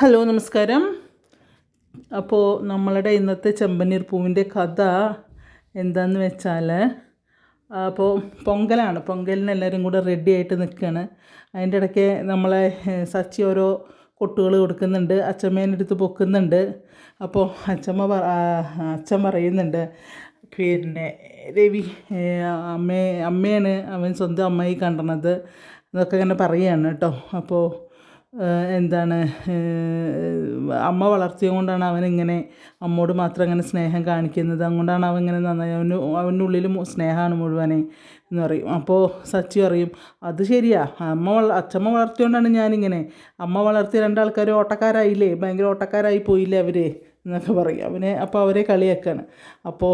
Hello നമസ്കാരം. അപ്പോൾ നമ്മളുടെ ഇന്നത്തെ ചെമ്പനീർ പൂവിന്റെ കഥ എന്താന്ന് വെച്ചാൽ അപ്പോൾ പൊങ്കലാണ്. പൊങ്കലിന് എല്ലാവരും കൂടെ റെഡി ആയിട്ട് നിൽക്കുകയാണ് അതിന്റെ ഇടയ്ക്ക് നമ്മളെ സച്ചി ഓരോ കൊട്ടുകൾ കൊടുക്കുന്നുണ്ട്. അച്ഛമ്മേന്റെ അടുത്ത് പൊക്കുന്നുണ്ട്. അപ്പോൾ അച്ഛമ്മ അച്ഛൻ പറയുന്നുണ്ട് പിന്നെ രവി അമ്മേ അമ്മയാണ് അവൻ സ്വന്തം അമ്മയെ കണ്ടണത് എന്നൊക്കെ ഇങ്ങനെ പറയുകയാണ് കേട്ടോ. അപ്പോൾ എന്താണ് അമ്മ വളർത്തിയത് കൊണ്ടാണ് ഇങ്ങനെ അമ്മോട് മാത്രം അങ്ങനെ സ്നേഹം കാണിക്കുന്നത്. അതുകൊണ്ടാണ് അവൻ ഇങ്ങനെ നന്നായി. അവന് അവന്റെ ഉള്ളിൽ സ്നേഹമാണ് മുഴുവനെ എന്ന് പറയും. അപ്പോൾ സച്ചി പറയും അത് ശരിയാ. അമ്മ വള അച്ഛമ്മ വളർത്തിയോണ്ടാണ് ഞാനിങ്ങനെ. അമ്മ വളർത്തിയ രണ്ടാൾക്കാർ ഓട്ടക്കാരായില്ലേ? ഭയങ്കര ഓട്ടക്കാരായി പോയില്ലേ അവർ എന്നൊക്കെ പറയും. അവനെ അപ്പോൾ അവരെ കളിയാക്കാണ്. അപ്പോൾ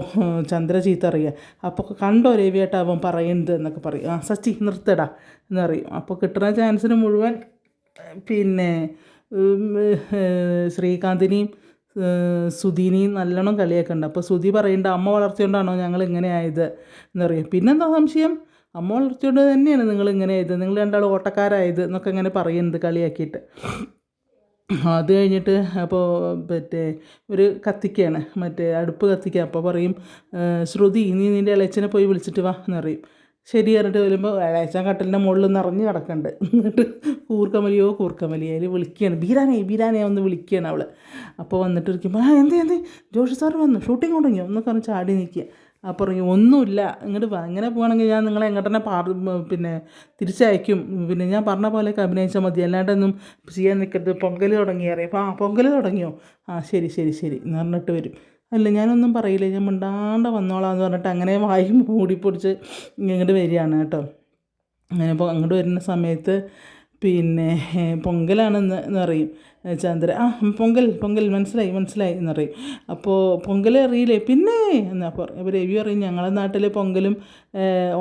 ചന്ദ്ര ചീത്ത അറിയുക അപ്പോൾ കണ്ടോ രവിയായിട്ട് അവൻ പറയുന്നത് എന്നൊക്കെ പറയും. ആ സച്ചി നിർത്തടാ എന്ന് പറയും. അപ്പോൾ കിട്ടുന്ന ചാൻസിന് മുഴുവൻ പിന്നെ ശ്രീകാന്തിനെയും സുധീനെയും നല്ലോണം കളിയാക്കുന്നുണ്ട് അപ്പോൾ സുധി പറയുന്നുണ്ട് അമ്മ വളർത്തിയോണ്ടാണോ ഞങ്ങൾ ഇങ്ങനെ ആയത്? എന്ന് പറയും. പിന്നെന്താ സംശയം? അമ്മ വളർത്തിയോണ്ട് തന്നെയാണ് നിങ്ങൾ ഇങ്ങനെ ആയത്. നിങ്ങൾ രണ്ടാളും ഓട്ടക്കാരായത് എന്നൊക്കെ ഇങ്ങനെ പറയുന്നുണ്ട് കളിയാക്കിയിട്ട്. അത് കഴിഞ്ഞിട്ട് അപ്പോൾ മറ്റേ ഒരു കത്തിക്കുകയാണ് മറ്റേ അടുപ്പ് കത്തിക്കുക അപ്പോൾ പറയും ശ്രുതി നീ നിന്റെ ഇളച്ചനെ പോയി വിളിച്ചിട്ട് വാ എന്നറിയും ശരി പറഞ്ഞിട്ട് വരുമ്പോൾ വേളാഴ്ച കട്ടലിന്റെ മുകളിൽ നിറഞ്ഞ് കിടക്കുന്നുണ്ട് എന്നിട്ട് കൂർക്കമലിയോ കൂർക്കമലിയോ അതിൽ വിളിക്കുകയാണ്. ബീരാനെ ബീരാനെ ഒന്ന് വിളിക്കുകയാണ് അവൾ അപ്പോൾ വന്നിട്ട് ഇരിക്കുമ്പോൾ ആ എന്തേ എന്തേ? ജോഷി സാർ വന്നു ഷൂട്ടിംഗ് തുടങ്ങി ഒന്നൊക്കെ പറഞ്ഞ് ചാടി നിൽക്കുക. അപ്പോൾ പറഞ്ഞു ഒന്നുമില്ല ഇങ്ങോട്ട് വാ ഇങ്ങനെ പോകണമെങ്കിൽ ഞാൻ നിങ്ങളെ എങ്ങോട്ട് തന്നെ പാർ പിന്നെ തിരിച്ചയക്കും. പിന്നെ ഞാൻ പറഞ്ഞ പോലെയൊക്കെ അഭിനയിച്ചാൽ മതി. അല്ലാണ്ടൊന്നും ചെയ്യാൻ നിൽക്കരുത് പൊങ്കൽ തുടങ്ങിയറിയാം. അപ്പോൾ ആ പൊങ്കൽ തുടങ്ങിയോ? ആ ശരി ശരി ശരി എന്ന് പറഞ്ഞിട്ട് വരും. അല്ല ഞാനൊന്നും പറയില്ല. ഞാൻ മിണ്ടാണ്ട് വന്നോളാന്ന് പറഞ്ഞിട്ട് അങ്ങനെ വായി മൂടിപ്പൊടിച്ച് ഇങ്ങോട്ട് വരികയാണ് കേട്ടോ. അങ്ങനെ ഇപ്പോൾ അങ്ങോട്ട് വരുന്ന സമയത്ത് പിന്നെ പൊങ്കലാണെന്ന് എന്നറിയും ചന്ദ്ര ആ പൊങ്കൽ പൊങ്കൽ മനസ്സിലായി മനസ്സിലായി എന്നറിയും അപ്പോൾ പൊങ്കൽ അറിയില്ലേ? പിന്നെ എന്നാ പറയും അപ്പോൾ രവി പറയും ഞങ്ങളുടെ നാട്ടിൽ പൊങ്കലും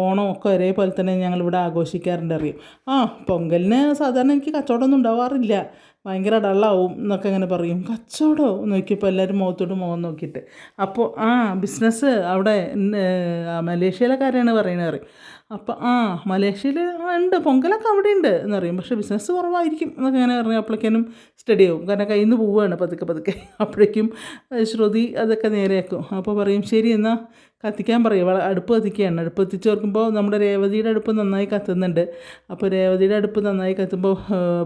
ഓണം ഒക്കെ ഒരേപോലെ തന്നെ ഞങ്ങളിവിടെ ആഘോഷിക്കാറുണ്ട് അറിയും ആ പൊങ്കലിന് സാധാരണ എനിക്ക് കച്ചവടമൊന്നും ഉണ്ടാവാറില്ല. ഭയങ്കര ഡള്ളാവും എന്നൊക്കെ അങ്ങനെ പറയും. കച്ചവടമോ നോക്കിയപ്പോൾ എല്ലാവരും മുഖത്തോട്ട് മുഖം നോക്കിയിട്ട്. അപ്പോൾ ആ ബിസിനസ് അവിടെ മലേഷ്യയിലെ കാര്യമാണ് പറയുന്നത് പറയും അപ്പോൾ ആ മലേഷ്യയിൽ ഉണ്ട്. പൊങ്കലൊക്കെ അവിടെ ഉണ്ട് എന്നറിയും. പക്ഷേ ബിസിനസ് കുറവായിരിക്കും എന്നൊക്കെ അങ്ങനെ പറഞ്ഞു അപ്പോഴേക്കും സ്റ്റഡി ആവും. കാരണം കയ്യിൽ നിന്ന് പോവുകയാണ് പതുക്കെ പതുക്കെ. അപ്പോഴേക്കും ശ്രുതി അതൊക്കെ നേരെയാക്കും. അപ്പോൾ പറയും ശരി എന്നാൽ കത്തിക്കാൻ പറയും. അടുപ്പ് കത്തിക്കുകയാണ്. അടുപ്പ് കത്തിച്ച് ഓർക്കുമ്പോൾ നമ്മുടെ രേവതിയുടെ അടുപ്പ് നന്നായി കത്തുന്നുണ്ട്. അപ്പോൾ രേവതിയുടെ അടുപ്പ് നന്നായി കത്തുമ്പോൾ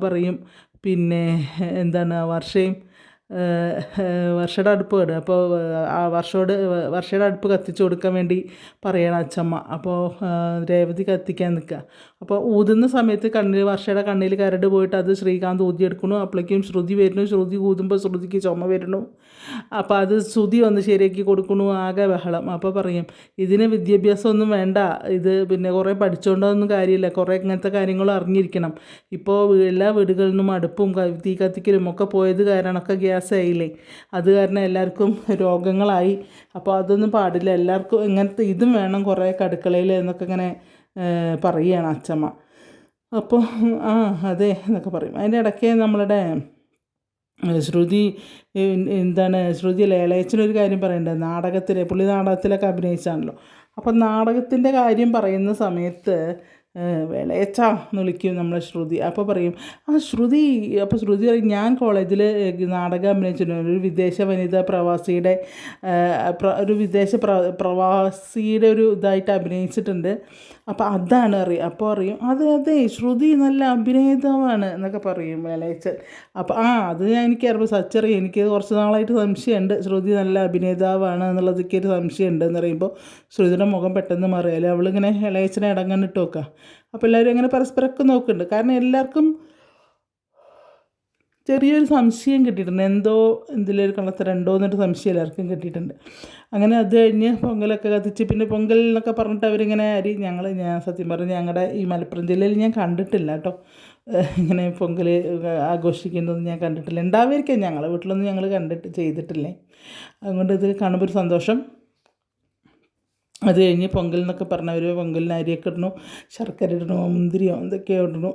പറയും പിന്നെ എന്താണ് വർഷയും വർഷയുടെ അടുപ്പ് കേട്. അപ്പോൾ ആ വർഷയോട് വർഷയുടെ അടുപ്പ് കത്തിച്ചു കൊടുക്കാൻ വേണ്ടി പറയണം അച്ചമ്മ. അപ്പോൾ രേവതി കത്തിക്കാൻ നിൽക്കുക അപ്പോൾ ഊതുന്ന സമയത്ത് കണ്ണിൽ വർഷയുടെ കണ്ണിൽ കരട് പോയിട്ട് അത് ശ്രീകാന്ത് ഊതിയെടുക്കണു അപ്പോഴേക്കും ശ്രുതി വരുന്നു. ശ്രുതി ഊതുമ്പോൾ ശ്രുതിക്ക് ചുമ വരുന്നു. അപ്പോൾ അത് ശ്രുതി വന്ന് ശരിയാക്കി കൊടുക്കണു ആകെ ബഹളം. അപ്പോൾ പറയും ഇതിന് വിദ്യാഭ്യാസമൊന്നും വേണ്ട. ഇത് പിന്നെ കുറേ പഠിച്ചുകൊണ്ടൊന്നും കാര്യമില്ല. കുറേ ഇങ്ങനത്തെ കാര്യങ്ങൾ അറിഞ്ഞിരിക്കണം. ഇപ്പോൾ എല്ലാ വീടുകളിൽ നിന്നും അടുപ്പും തീ കത്തിക്കലും ഒക്കെ പോയത് കാരണമൊക്കെ ഗ്യാസ് ആയില്ലേ അത് കാരണം എല്ലാവർക്കും രോഗങ്ങളായി. അപ്പോൾ അതൊന്നും പാടില്ല. എല്ലാവർക്കും ഇങ്ങനത്തെ ഇതും വേണം കുറേ കടുക്കളയിൽ എന്നൊക്കെ ഇങ്ങനെ പറയുകയാണ് അച്ചമ്മ. അപ്പോൾ ആ അതെ എന്നൊക്കെ പറയും. അതിന്റെ ഇടയ്ക്ക് നമ്മളുടെ ശ്രുതി എന്താണ് ശ്രുതി ലേളയച്ചനൊരു കാര്യം പറയണ്ടത് നാടകത്തിലെ പുള്ളി നാടകത്തിലൊക്കെ അഭിനയിച്ചാണല്ലോ. അപ്പം നാടകത്തിന്റെ കാര്യം പറയുന്ന സമയത്ത് വെളയച്ച എന്ന് വിളിക്കും നമ്മളെ ശ്രുതി. അപ്പോൾ പറയും ആ ശ്രുതി അപ്പോൾ ശ്രുതി പറയും ഞാൻ കോളേജിൽ നാടകം അഭിനയിച്ചിട്ടുണ്ട്. ഒരു വിദേശ വനിത പ്രവാസിയുടെ ഒരു വിദേശ പ്ര പ്രവാസിയുടെ ഒരു ഇതായിട്ട് അഭിനയിച്ചിട്ടുണ്ട്. അപ്പോൾ അതാണ് അറിയും അപ്പോൾ അറിയും അതെ അതെ ശ്രുതി നല്ല അഭിനേതാവാണ് എന്നൊക്കെ പറയും വിളയച്ചൽ അപ്പോൾ ആ അത് ഞാൻ എനിക്കറിയാം സച്ചറിയാം എനിക്ക് കുറച്ച് നാളായിട്ട് സംശയമുണ്ട്. ശ്രുതി നല്ല അഭിനേതാവാണ് എന്നുള്ളതൊക്കെ ഒരു സംശയമുണ്ട് എന്ന് പറയുമ്പോൾ ശ്രുതിയുടെ മുഖം പെട്ടെന്ന് മാറിയാലേ അവളിങ്ങനെ ഇളയച്ചനെ ഇടങ്ങാനിട്ട് നോക്കുക അപ്പോൾ എല്ലാവരും അങ്ങനെ പരസ്പരമൊക്കെ നോക്കുന്നുണ്ട്. കാരണം എല്ലാവർക്കും ചെറിയൊരു സംശയം കിട്ടിയിട്ടുണ്ട്. എന്തോ എന്തിലൊരു കള്ളത്തരണ്ടോ എന്നൊരു സംശയം എല്ലാവർക്കും കിട്ടിയിട്ടുണ്ട്. അങ്ങനെ അത് കഴിഞ്ഞ് പൊങ്കലൊക്കെ കത്തിച്ച് പിന്നെ പൊങ്കൽ എന്നൊക്കെ പറഞ്ഞിട്ട് അവരിങ്ങനെ അരി ഞങ്ങൾ ഞാൻ സത്യം പറഞ്ഞ് ഞങ്ങളുടെ ഈ മലപ്പുറം ജില്ലയിൽ ഞാൻ കണ്ടിട്ടില്ല കേട്ടോ. ഇങ്ങനെ പൊങ്കൽ ആഘോഷിക്കുന്നതൊന്നും ഞാൻ കണ്ടിട്ടില്ല. ഉണ്ടാവുമായിരിക്കും. ഞങ്ങളെ വീട്ടിലൊന്നും ഞങ്ങൾ കണ്ടിട്ട് ചെയ്തിട്ടില്ലേ? അതുകൊണ്ട് ഇത് കാണുമ്പോൾ ഒരു സന്തോഷം. അത് കഴിഞ്ഞ് പൊങ്കൽ എന്നൊക്കെ പറഞ്ഞവർ പൊങ്കലിന് അരിയൊക്കെ ഇടണു ശർക്കര ഇടണു മുന്തിരിയോ എന്തൊക്കെയോ ഇടണു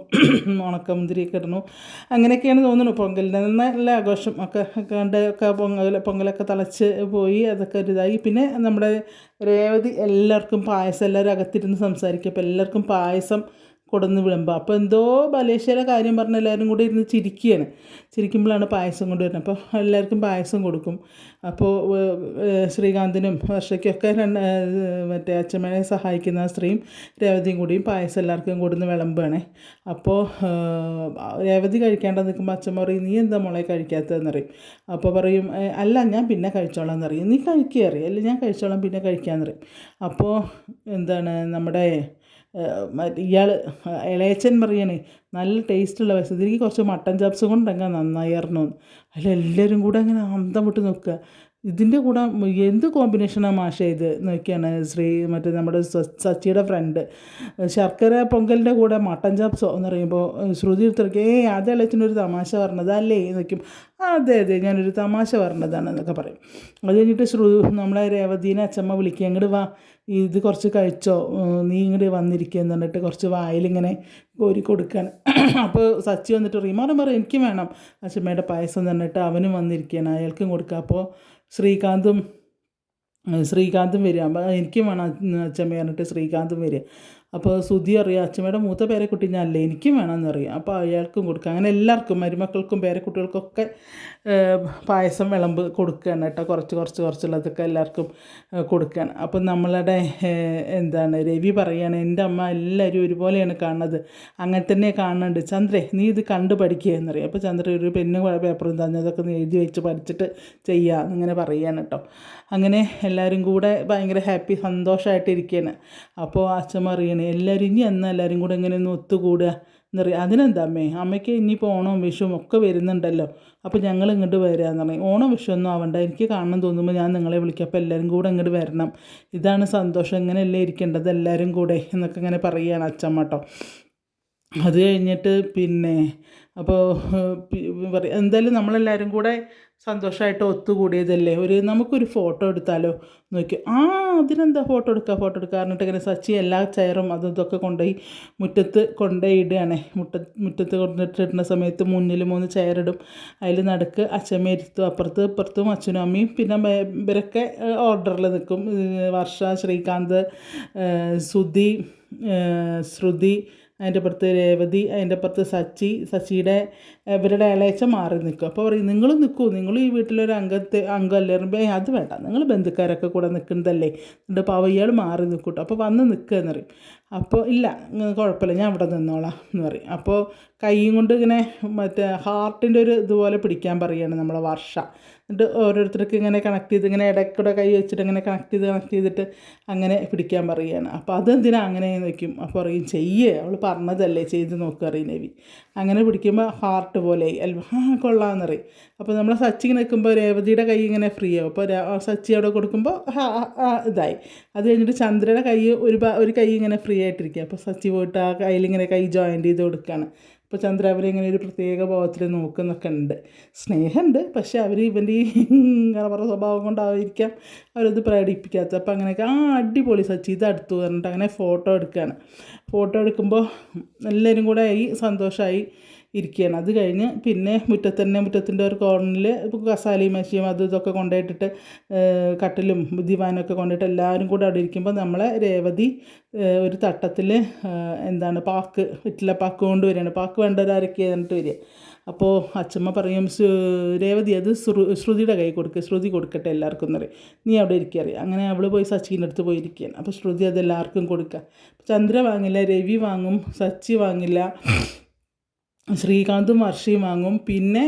ഉണക്ക മുന്തിരിയൊക്കെ ഇടണു. അങ്ങനെയൊക്കെയാണ് തോന്നുന്നു പൊങ്കലിന്. നല്ല ആഘോഷം. ഒക്കെ കണ്ട് ഒക്കെ പൊങ്കൽ പൊങ്കലൊക്കെ തിളച്ച് പോയി അതൊക്കെ ഒരു ഇതായി. പിന്നെ നമ്മുടെ രേവതി എല്ലാവർക്കും പായസം എല്ലാവരും അകത്തിരുന്ന് സംസാരിക്കും. അപ്പോൾ എല്ലാവർക്കും പായസം കൊടുന്ന് വിളമ്പുക. അപ്പോൾ എന്തോ മലേഷ്യയിലെ കാര്യം പറഞ്ഞ് എല്ലാവരും കൂടി ഇരുന്ന് ചിരിക്കുകയാണ്. ചിരിക്കുമ്പോഴാണ് പായസം കൊണ്ടുവരുന്നത്. അപ്പോൾ എല്ലാവർക്കും പായസം കൊടുക്കും. അപ്പോൾ ശ്രീകാന്തിനും വർഷയ്ക്കൊക്കെ രണ്ട് മറ്റേ അച്ഛമ്മയെ സഹായിക്കുന്ന സ്ത്രീയും രേവതിയും കൂടിയും പായസം എല്ലാവർക്കും കൊടുന്ന് വിളമ്പുകയാണ്. അപ്പോൾ രേവതി കഴിക്കാണ്ട് നിൽക്കുമ്പോൾ അച്ഛൻ പറയും നീ എന്താ മോളെ കഴിക്കാത്തതെന്ന് പറയും? അപ്പോൾ പറയും "ഏ, അല്ല ഞാൻ പിന്നെ കഴിച്ചോളാം എന്നറിയും നീ കഴിക്കുക അറിയാം അല്ല ഞാൻ കഴിച്ചോളാം പിന്നെ കഴിക്കാമെന്ന് പറയും. അപ്പോൾ എന്താണ് നമ്മുടെ ഇയാൾ ഇളയച്ചൻ പറയണേ നല്ല ടേസ്റ്റുള്ള വയസ്സ് ഇതിലേക്ക് കുറച്ച് മട്ടൻ ചാപ്സ് കൊണ്ടങ്ങ് നന്നായിരുന്നു അതിലെല്ലാവരും കൂടെ അങ്ങനെ അന്തം വിട്ട് നോക്കുക ഇതിന്റെ കൂടെ എന്ത് കോമ്പിനേഷനാണ് മാഷ ഇത് നോക്കിയാണ് ശ്രീ മറ്റേ നമ്മുടെ സച്ചിയുടെ ഫ്രണ്ട് ശർക്കര പൊങ്കലിന്റെ കൂടെ മട്ടൻ ചാപ്സോ എന്ന് പറയുമ്പോൾ ശ്രുതി എടുത്തിറക്കി ഏ അതല്ല ഒരു തമാശ പറഞ്ഞത് അല്ലേ നോക്കും അതെ അതെ ഞാനൊരു തമാശ പറഞ്ഞതാണ് എന്നൊക്കെ പറയും. അത് കഴിഞ്ഞിട്ട് ശ്രു നമ്മളെ രേവതീനെ അച്ചമ്മ വിളിക്കുക ഇങ്ങോട്ട് വാ ഇത് കുറച്ച് കഴിച്ചോ നീ ഇങ്ങോട്ട് വന്നിരിക്കുക എന്ന് പറഞ്ഞിട്ട് കുറച്ച് വായിലിങ്ങനെ കോരി കൊടുക്കാൻ അപ്പോൾ സച്ചി വന്നിട്ട് റീമാറും പറയും എനിക്ക് വേണം. അച്ഛമ്മയുടെ പായസം തന്നിട്ട് അവനും വന്നിരിക്കുകയാണ് അയാൾക്കും കൊടുക്കുക അപ്പോൾ ശ്രീകാന്തും ശ്രീകാന്തും വരിക. എനിക്കും വേണം അച്ഛമ്മ പറഞ്ഞിട്ട് ശ്രീകാന്തും വരിക. അപ്പോൾ സുധി അറിയാം അച്ഛമ്മയുടെ മൂത്ത പേരക്കുട്ടി ഞാനല്ലേ എനിക്കും വേണമെന്ന് അറിയാം അപ്പോൾ അയാൾക്കും കൊടുക്കുക അങ്ങനെ എല്ലാവർക്കും മരുമക്കൾക്കും പേരക്കുട്ടികൾക്കൊക്കെ പായസം വിളമ്പ് കൊടുക്കുകയാണ് കേട്ടോ. കുറച്ച് കുറച്ച് കുറച്ചുള്ളതൊക്കെ എല്ലാവർക്കും കൊടുക്കുകയാണ്. അപ്പം നമ്മളുടെ എന്താണ് രവി പറയുകയാണ് എന്റെ അമ്മ എല്ലാവരും ഒരുപോലെയാണ് കാണുന്നത്. അങ്ങനെ തന്നെ കാണുന്നുണ്ട്. ചന്ദ്രേ നീ ഇത് കണ്ട് പഠിക്കുക എന്നറിയാം. അപ്പോൾ ചന്ദ്ര ഒരു പെന്നും പേപ്പറും തന്നെ. അതൊക്കെ എഴുതി വെച്ച് പഠിച്ചിട്ട് ചെയ്യുക എന്നിങ്ങനെ പറയുകയാണ് കേട്ടോ. അങ്ങനെ എല്ലാവരും കൂടെ ഭയങ്കര ഹാപ്പി സന്തോഷമായിട്ടിരിക്കുകയാണ് അപ്പോൾ അച്ഛമ്മ അറിയണേ എല്ലാവരും ഇനി എന്നാ എല്ലാവരും കൂടെ ഇങ്ങനെ ഒന്ന് ഒത്തുകൂടുക എന്നറിയാം അതിനെന്താ അമ്മേ അമ്മയ്ക്ക് ഇനിയിപ്പോൾ ഓണവും വിഷുവും ഒക്കെ വരുന്നുണ്ടല്ലോ. അപ്പോൾ ഞങ്ങൾ ഇങ്ങോട്ട് വരാമെന്ന് പറയും ഓണം വിഷമൊന്നും ആവണ്ട എനിക്ക് കാണണം തോന്നുമ്പോൾ ഞാൻ നിങ്ങളെ വിളിക്കാം. അപ്പോൾ എല്ലാവരും കൂടെ ഇങ്ങോട്ട് വരണം. ഇതാണ് സന്തോഷം ഇങ്ങനെയല്ലേ ഇരിക്കേണ്ടത് എല്ലാവരും കൂടെ എന്നൊക്കെ ഇങ്ങനെ പറയുകയാണ് അച്ഛമ്മ അത് കഴിഞ്ഞിട്ട് പിന്നെ അപ്പോൾ എന്തായാലും നമ്മളെല്ലാവരും കൂടെ സന്തോഷമായിട്ട് ഒത്തുകൂടിയതല്ലേ? ഒരു നമുക്കൊരു ഫോട്ടോ എടുത്താലോ? നോക്കി ആ അതിനെന്താ ഫോട്ടോ എടുക്കുക ഫോട്ടോ എടുക്കുക പറഞ്ഞിട്ട് ഇങ്ങനെ സച്ചി എല്ലാ ചെയറും അതും ഇതൊക്കെ കൊണ്ടുപോയി മുറ്റത്ത് കൊണ്ടുപോയി ഇടുകയാണേ മുറ്റ മുറ്റത്ത് കൊണ്ടിട്ടിടുന്ന സമയത്ത് മുന്നിൽ മൂന്ന് ചെയറിടും. അതിൽ നടക്ക് അച്ഛമ്മ ഇരുത്തും. അപ്പുറത്ത് ഇപ്പുറത്തും അച്ഛനും അമ്മയും. പിന്നെ ഇവരൊക്കെ ഓർഡറിൽ നിൽക്കും. വർഷ ശ്രീകാന്ത് സുധി ശ്രുതി അതിന്റെ അപ്പുറത്ത് രേവതി അതിന്റെ അപ്പുറത്ത് സച്ചി. സച്ചിയുടെ ഇവരുടെ ഇളയച്ച മാറി നിൽക്കും. അപ്പോൾ പറയും നിങ്ങൾ നിൽക്കൂ നിങ്ങൾ ഈ വീട്ടിലൊരു അംഗത്തെ അംഗമല്ലേ? അത് വേണ്ട നിങ്ങൾ ബന്ധുക്കാരൊക്കെ കൂടെ നിൽക്കുന്നതല്ലേ? എന്നിട്ട് അപ്പോൾ ഇയാൾ മാറി നിൽക്കൂട്ടോ. അപ്പോൾ വന്ന് നിൽക്കുക എന്ന് പറയും. അപ്പോൾ ഇല്ല കുഴപ്പമില്ല ഞാൻ അവിടെ നിന്നോളാം എന്ന് പറയും. അപ്പോൾ കൈയും കൊണ്ട് ഇങ്ങനെ മറ്റേ ഹാർട്ടിന്റെ ഒരു ഇതുപോലെ പിടിക്കാൻ പറയുകയാണ് നമ്മളെ വർഷ. എന്നിട്ട് ഓരോരുത്തർക്ക് ഇങ്ങനെ കണക്ട് ചെയ്ത് ഇങ്ങനെ ഇടയ്ക്കൂടെ കൈ വെച്ചിട്ട് ഇങ്ങനെ കണക്ട് ചെയ്ത് കണക്ട് ചെയ്തിട്ട് അങ്ങനെ പിടിക്കാൻ പറയുകയാണ്. അപ്പോൾ അതെന്തിനാ അങ്ങനെ നിൽക്കും അപ്പോൾ പറയും ചെയ്യേ അവൾ പറഞ്ഞതല്ലേ ചെയ്ത് നോക്കുക അറിയും അങ്ങനെ പിടിക്കുമ്പോൾ ഹാർട്ട് പോലെ അല്ല ആ കൊള്ളാമെന്ന് പറയും. അപ്പോൾ നമ്മൾ സച്ചി നിൽക്കുമ്പോൾ രേവതിയുടെ കൈ ഇങ്ങനെ ഫ്രീ ആവും. അപ്പോൾ സച്ചി അവിടെ കൊടുക്കുമ്പോൾ ഇതായി. അത് കഴിഞ്ഞിട്ട് ചന്ദ്രയുടെ കൈ ഒരു ഒരു കൈ ഇങ്ങനെ ഫ്രീ ആയിട്ടിരിക്കുക അപ്പോൾ സച്ചി പോയിട്ട് ആ കയ്യിലിങ്ങനെ കൈ ജോയിന്റ് ചെയ്ത് കൊടുക്കുകയാണ് അപ്പോൾ ചന്ദ്ര അവരെ ഇങ്ങനെ ഒരു പ്രത്യേക ഭാവത്തിൽ നോക്കുന്നൊക്കെ ഉണ്ട്. സ്നേഹമുണ്ട് പക്ഷേ അവർ ഇവന്റെ ഈ കറവറ സ്വഭാവം കൊണ്ടായിരിക്കാം അവരത് പ്രകടിപ്പിക്കാത്തത്. അപ്പോൾ അങ്ങനെയൊക്കെ ആ അടിപൊളി സച്ചി ഇത് അടുത്തു പറഞ്ഞിട്ട് അങ്ങനെ ഫോട്ടോ എടുക്കുകയാണ് ഫോട്ടോ എടുക്കുമ്പോൾ എല്ലാവരും കൂടെ ഈ സന്തോഷമായി ഇരിക്കുകയാണ് അത് കഴിഞ്ഞ് പിന്നെ മുറ്റത്ത് തന്നെ മുറ്റത്തിന്റെ ഒരു കോർണറിൽ കസാലയും മെഷീം അതും ഇതൊക്കെ കൊണ്ടുപോയിട്ടിട്ട് കട്ടിലും കട്ടിലും ദിവാനൊക്കെ കൊണ്ടിട്ട് എല്ലാവരും കൂടെ അവിടെ ഇരിക്കുമ്പോൾ നമ്മളെ രേവതി ഒരു തട്ടത്തിൽ എന്താണ് പാക്ക് വിറ്റില പാക്ക് കൊണ്ടുവരികയാണ് പാക്ക് വേണ്ടവരാരൊക്കെ എന്നിട്ട് വരിക. അപ്പോൾ അച്ഛമ്മ പറയും രേവതി അത് ശ്രു ശ്രുതിയുടെ കൈ കൊടുക്കുക ശ്രുതി കൊടുക്കട്ടെ എല്ലാവർക്കും എന്ന് പറയും. നീ അവിടെ ഇരിക്കറിയാം അങ്ങനെ അവൾ പോയി സച്ചിന്റെ അടുത്ത് പോയി ഇരിക്കുകയാണ്. അപ്പോൾ ശ്രുതി അത് എല്ലാവർക്കും കൊടുക്കുക. ചന്ദ്ര വാങ്ങില്ല രവി വാങ്ങും സച്ചി വാങ്ങില്ല ശ്രീകാന്തും വർഷയും വാങ്ങും. പിന്നെ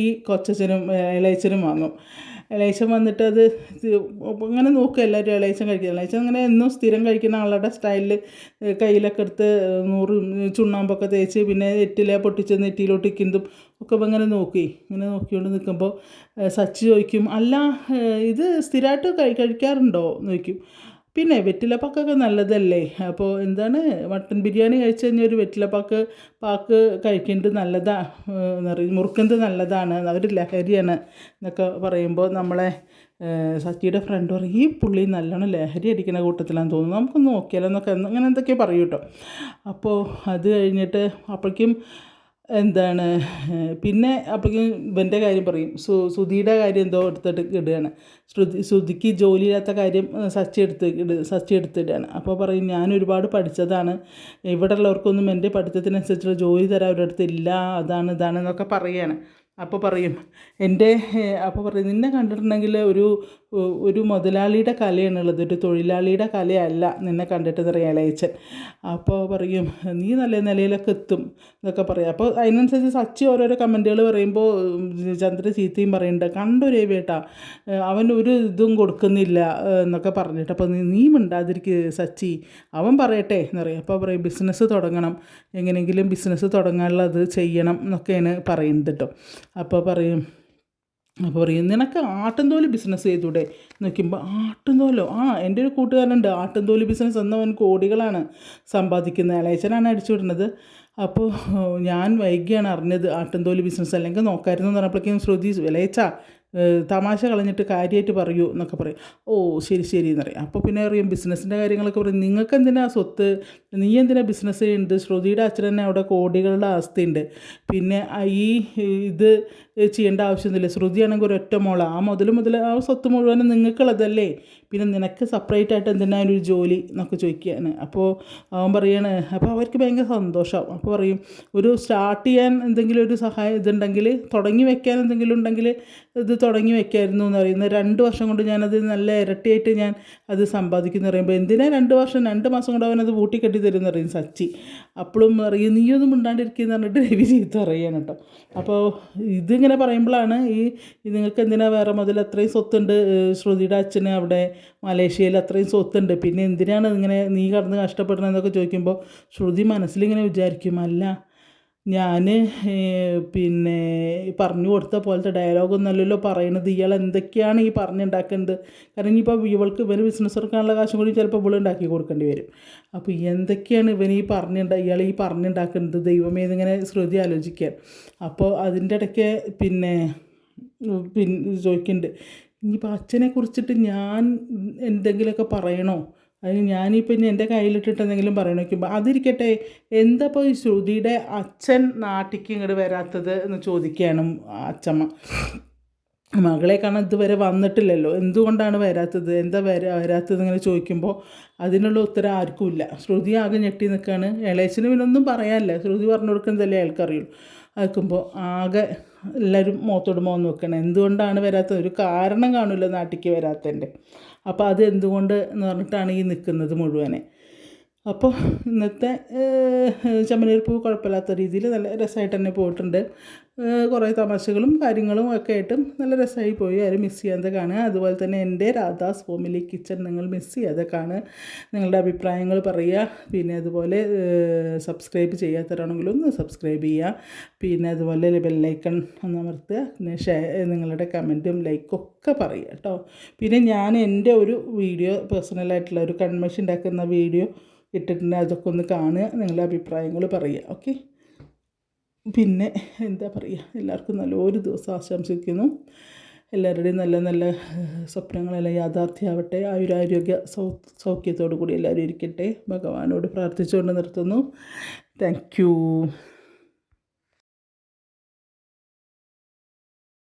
ഈ കൊച്ചച്ഛനും ഇളയച്ചനും വാങ്ങും. ഇളയച്ചൻ വന്നിട്ട് അത് അങ്ങനെ നോക്കുക എല്ലാവരും ഇളയച്ചൻ കഴിക്കുക ഇളയച്ചൻ അങ്ങനെ എന്നും സ്ഥിരം കഴിക്കുന്ന ആളുടെ സ്റ്റൈലിൽ കയ്യിലൊക്കെ എടുത്ത് നൂറ് ചുണ്ണാമ്പൊക്കെ തേച്ച് പിന്നെ എട്ടിലെ പൊട്ടിച്ച് നെറ്റിയിലോട്ട് ഇരിക്കുന്നതും ഒക്കെ ഇങ്ങനെ നോക്കി. ഇങ്ങനെ നോക്കിക്കൊണ്ട് നിൽക്കുമ്പോൾ സച്ചി ചോദിക്കും അല്ല ഇത് സ്ഥിരമായിട്ട് കഴി കഴിക്കാറുണ്ടോ? എന്ന് ചോദിക്കും. പിന്നെ വെറ്റിലപ്പാക്കൊക്കെ നല്ലതല്ലേ? അപ്പോൾ എന്താണ്? മട്ടൻ ബിരിയാണി കഴിച്ച് കഴിഞ്ഞാൽ ഒരു വെറ്റിലപ്പാക്ക് പാക്ക് കഴിക്കുന്നത് നല്ലതാ എന്ന് പറയും മുറുക്കുന്നത് നല്ലതാണ് അതൊരു ലഹരിയാണ് എന്നൊക്കെ പറയുമ്പോൾ നമ്മളെ സച്ചിയുടെ ഫ്രണ്ട് പറയും ഈ പുള്ളി നല്ലോണം ലഹരി അടിക്കുന്ന കൂട്ടത്തിലാണെന്ന് തോന്നുന്നു നമുക്കൊന്ന് നോക്കിയാലോ എന്നൊക്കെ അങ്ങനെ എന്തൊക്കെയോ പറയൂട്ടോ അപ്പോൾ അത് കഴിഞ്ഞിട്ട് അപ്പോഴേക്കും എന്താണ് പിന്നെ അപ്പോഴേക്കും ഇവന്റെ കാര്യം പറയും. സു സുധിയുടെ കാര്യം എന്തോ എടുത്തിട്ട് ഇടുകയാണ്. ശ്രുതി ശ്രുതിക്ക് ജോലിയില്ലാത്ത കാര്യം സച്ചി എടുത്ത് ഇട് സച്ചി എടുത്തിടുകയാണ്. അപ്പോൾ പറയും ഞാൻ ഒരുപാട് പഠിച്ചതാണ്. ഇവിടെ ഉള്ളവർക്കൊന്നും എന്റെ പഠിത്തത്തിനനുസരിച്ചുള്ള ജോലി തരാൻ അവരുടെ അതാണ് ഇതാണ് എന്നൊക്കെ പറയുകയാണ്. അപ്പോൾ പറയും എന്റെ അപ്പോൾ പറയും നിന്നെ കണ്ടിട്ടുണ്ടെങ്കിൽ ഒരു ഒരു മുതലാളിയുടെ കലയാണുള്ളത് ഒരു തൊഴിലാളിയുടെ കലയല്ല നിന്നെ കണ്ടിട്ട് പറയാം ഇളയച്ചൻ. അപ്പോൾ പറയും നീ നല്ല നിലയിലൊക്കെ എത്തും എന്നൊക്കെ പറയും. അപ്പോൾ അതിനനുസരിച്ച് സച്ചി ഓരോരോ കമന്റുകൾ പറയുമ്പോൾ ചന്ദ്ര ചീത്തയും പറയുന്നുണ്ട്. കണ്ടൊരു വേട്ടാ അവൻ ഒരു ഇതും കൊടുക്കുന്നില്ല എന്നൊക്കെ പറഞ്ഞിട്ട്. അപ്പോൾ നീ- നീ മിണ്ടാതിരിക്കുക സച്ചി അവൻ പറയട്ടെ എന്ന് പറയും. അപ്പോൾ പറയും ബിസിനസ് തുടങ്ങണം എങ്ങനെയെങ്കിലും ബിസിനസ് തുടങ്ങാനുള്ളത് ചെയ്യണം എന്നൊക്കെയാണ് പറയുന്നത് കേട്ടോ. അപ്പോൾ പറയും അപ്പോൾ പറയും നിനക്ക് ആട്ടുംതോൽ ബിസിനസ് ചെയ്തൂടെ? നോക്കുമ്പോൾ ആട്ടുംതോലോ? ആ എന്റെ ഒരു കൂട്ടുകാരനുണ്ട് ആട്ടുംതോൽ ബിസിനസ് എന്നവൻ കോടികളാണ് സമ്പാദിക്കുന്നത് ഇളയച്ചനാണ് അടിച്ചു വിടുന്നത്. അപ്പോൾ ഞാൻ വൈകിയാണ് അറിഞ്ഞത് ആട്ടുംതോൽ ബിസിനസ് അല്ലെങ്കിൽ നോക്കായിരുന്നു എന്ന് പറഞ്ഞപ്പോഴേക്കും ശ്രുതി ഇളയച്ച തമാശ കളഞ്ഞിട്ട് കാര്യമായിട്ട് പറയൂ എന്നൊക്കെ പറയും. ഓ ശരി ശരി എന്ന് പറയും. അപ്പോൾ പിന്നെ അറിയാം ബിസിനസ്സിന്റെ കാര്യങ്ങളൊക്കെ പറയും. നിങ്ങൾക്ക് എന്തിനാ സ്വത്ത്? നീ എന്തിനാ ബിസിനസ് ചെയ്യുന്നത്? ശ്രുതിയുടെ അച്ഛൻ തന്നെ അവിടെ കോടികളുടെ ആസ്തിയുണ്ട്. പിന്നെ ഈ ഇത് ചെയ്യേണ്ട ആവശ്യമൊന്നുമില്ല. ശ്രുതിയാണെങ്കിൽ ഒരൊറ്റ മോള. ആ മുതൽ മുതൽ ആ സ്വത്ത് മുഴുവനും നിങ്ങൾക്കുള്ളതല്ലേ? പിന്നെ നിനക്ക് സെപ്പറേറ്റ് ആയിട്ട് എന്തിനാ ഒരു ജോലി എന്നൊക്കെ ചോദിക്കുകയാണ്. അപ്പോൾ അവൻ പറയാണ് അപ്പോൾ അവർക്ക് ഭയങ്കര സന്തോഷം. അപ്പോൾ പറയും ഒരു സ്റ്റാർട്ട് ചെയ്യാൻ എന്തെങ്കിലും ഒരു സഹായം ഇതുണ്ടെങ്കിൽ തുടങ്ങി വെക്കാൻ എന്തെങ്കിലും ഉണ്ടെങ്കിൽ ഇത് തുടങ്ങി വെക്കായിരുന്നു എന്ന് പറയുന്നത്. രണ്ട് വർഷം കൊണ്ട് ഞാനത് നല്ല ഇരട്ടിയായിട്ട് ഞാൻ അത് സമ്പാദിക്കുന്നു പറയുമ്പോൾ എന്തിനാ രണ്ട് വർഷം രണ്ട് മാസം കൊണ്ട് അവനത് പൂട്ടി കെട്ടി തരും എന്ന് പറയും സച്ചി. അപ്പോഴും പറയും നീയൊന്നും എന്ന് പറഞ്ഞിട്ട് രവി ചീത്ത പറയാണ് കേട്ടോ. അപ്പോൾ ഇതിങ്ങനെ പറയുമ്പോഴാണ് ഈ നിങ്ങൾക്ക് എന്തിനാ വേറെ മുതൽ അത്രയും സ്വത്തുണ്ട്? ശ്രുതിയുടെ അച്ഛന് അവിടെ മലേഷ്യയിൽ അത്രയും സ്വത്തുണ്ട്. പിന്നെ എന്തിനാണ് ഇങ്ങനെ നീ കടന്ന് കഷ്ടപ്പെടുന്നതെന്നൊക്കെ ചോദിക്കുമ്പോൾ ശ്രുതി മനസ്സിലിങ്ങനെ വിചാരിക്കും അല്ല ഞാൻ പിന്നെ പറഞ്ഞു കൊടുത്ത പോലത്തെ ഡയലോഗൊന്നുമല്ലല്ലോ പറയണത്. ഇയാൾ എന്തൊക്കെയാണ് ഈ പറഞ്ഞുണ്ടാക്കുന്നത് കാരണം ഇനിയിപ്പോൾ ഇവൾക്ക് ഇവന് ബിസിനസ് എടുക്കാനുള്ള കാശും കൂടി ചിലപ്പോൾ ഇവൾ ഉണ്ടാക്കി കൊടുക്കേണ്ടി വരും. അപ്പോൾ എന്തൊക്കെയാണ് ഇവൻ ഈ പറഞ്ഞുണ്ട ഇയാൾ ഈ പറഞ്ഞുണ്ടാക്കുന്നത്? ദൈവമേ ഇതിങ്ങനെ ശ്രുതി ആലോചിക്കാൻ. അപ്പോൾ അതിന്റെ ഇടയ്ക്ക് പിന്നെ പിന്നെ ചോദിക്കുന്നുണ്ട് ഇനിയിപ്പോൾ അച്ഛനെ കുറിച്ചിട്ട് ഞാൻ എന്തെങ്കിലുമൊക്കെ പറയണോ? അതിന് ഞാനിപ്പോൾ ഇനി എന്റെ കയ്യിലിട്ടിട്ട് എന്തെങ്കിലും പറയണോ? നോക്കുമ്പോൾ അതിരിക്കട്ടെ എന്താ ഇപ്പോൾ ഈ ശ്രുതിയുടെ അച്ഛൻ നാട്ടിക്ക് ഇങ്ങോട്ട് വരാത്തത് എന്ന് ചോദിക്കുകയാണ് അച്ഛമ്മ മകളെ കാണാൻ ഇതുവരെ വന്നിട്ടില്ലല്ലോ. എന്തുകൊണ്ടാണ് വരാത്തത്? എന്താ വരാ വരാത്തത് ഇങ്ങനെ ചോദിക്കുമ്പോൾ അതിനുള്ള ഉത്തരം ആർക്കുമില്ല ശ്രുതി ആകെ ഞെട്ടി നിൽക്കുകയാണ് ഇളയച്ചന് പിന്നൊന്നും പറയാനില്ല. ശ്രുതി പറഞ്ഞു കൊടുക്കുന്നതല്ലേ അയാൾക്കറിയുള്ളൂ. അയക്കുമ്പോൾ ആകെ എല്ലാവരും മുഖത്തോട് മുഖം നോക്കണം. എന്തുകൊണ്ടാണ് വരാത്തത്? ഒരു കാരണം കാണില്ല നാട്ടിലേക്ക് വരാത്തതിന്റെ അപ്പോൾ അത് എന്തുകൊണ്ട് എന്ന് പറഞ്ഞിട്ടാണ് ഈ നിൽക്കുന്നത് മുഴുവനെ. അപ്പോൾ ഇന്നത്തെ ചമ്മനീർ പൂ കുഴപ്പമില്ലാത്ത രീതിയിൽ നല്ല രസമായിട്ട് തന്നെ പോയിട്ടുണ്ട്. കുറേ തമാശകളും കാര്യങ്ങളും ഒക്കെ ആയിട്ടും നല്ല രസമായി പോയി. ആരും മിസ് ചെയ്യാതെ കാണുക. അതുപോലെ തന്നെ എന്റെ രാധാസ് ഹോമിലി കിച്ചൺ നിങ്ങൾ മിസ് ചെയ്യാതെ കാണുക. നിങ്ങളുടെ അഭിപ്രായങ്ങൾ പറയുക. പിന്നെ അതുപോലെ സബ്സ്ക്രൈബ് ചെയ്യാത്തവരാണെങ്കിൽ ഒന്ന് സബ്സ്ക്രൈബ് ചെയ്യുക. പിന്നെ അതുപോലെ ബെല്ലൈക്കൺ ഒന്ന് അമർത്തുക. പിന്നെ ഷെയർ നിങ്ങളുടെ കമന്റും ലൈക്കും ഒക്കെ പറയുക കേട്ടോ. പിന്നെ ഞാൻ എന്റെ ഒരു വീഡിയോ പേഴ്സണലായിട്ടുള്ള ഒരു കൺമഷി ഉണ്ടാക്കുന്ന വീഡിയോ ഇട്ടിട്ടുണ്ട്. അതൊക്കെ ഒന്ന് കാണുക നിങ്ങളുടെ അഭിപ്രായങ്ങൾ പറയുക. ഓക്കെ പിന്നെ എന്താ പറയുക? എല്ലാവർക്കും നല്ലൊരു ദിവസം ആശംസിക്കുന്നു. എല്ലാവരുടെയും നല്ല നല്ല സ്വപ്നങ്ങളെല്ലാം യാഥാർത്ഥ്യമാവട്ടെ ആയുരാരോഗ്യ സൗ സൗഖ്യത്തോടു കൂടി എല്ലാവരും ഇരിക്കട്ടെ. ഭഗവാനോട് പ്രാർത്ഥിച്ചുകൊണ്ട് നിർത്തുന്നു. താങ്ക്